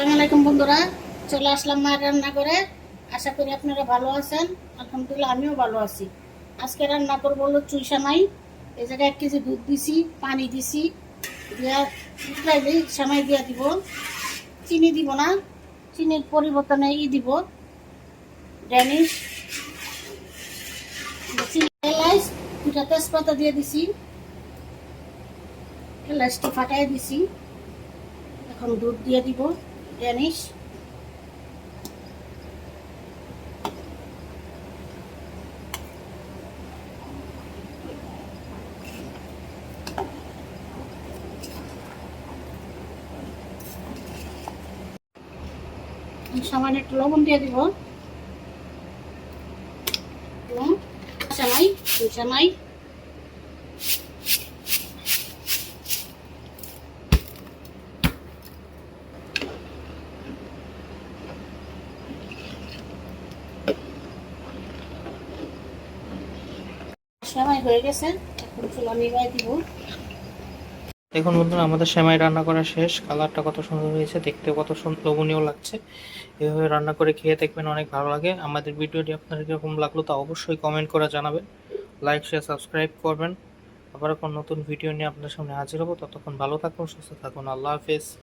আসসালামু আলাইকুম বন্ধুরা, চলে আসলাম মায়ের রান্না করে আশা করি আপনারা ভালো আছেন। আলহামদুলিল্লাহ, আমিও ভালো আছি। আজকে রান্না করব হলো চুই সামাই। এই জায়গায় এক কেজি দুধ দিছি, পানি দিছি, দিয়া সামাই দিয়া দিব। চিনি দিব না, চিনির পরিবর্তনে ই দিব। ড্যানিশ, চিনি এলাইচ দুটা তেজপাতা দিয়ে দিছি। এলাচটি ফাটাই দিছি। এখন দুধ দিয়ে দিব। ড্যানিশ সামান্য একটু লবণ দিয়ে দিব। এবং সামাই সামাই এখন দেখুন বন্ধুরা, আমাদের সেমাই রান্না করা শেষ। কালারটা কত সুন্দর হয়েছে দেখতে কত লোভনীয় লাগছে। এভাবে রান্না করে খেয়ে দেখবেন অনেক ভালো লাগে। আমাদের ভিডিওটি আপনাদের কীরকম লাগল তা অবশ্যই কমেন্ট করে জানাবেন। লাইক শেয়ার সাবস্ক্রাইব করবেন। আবার কোন নতুন ভিডিও নিয়ে আপনাদের সামনে হাজির হব। ততক্ষণ ভালো থাকুন, সুস্থ থাকুন। আল্লাহ হাফেজ।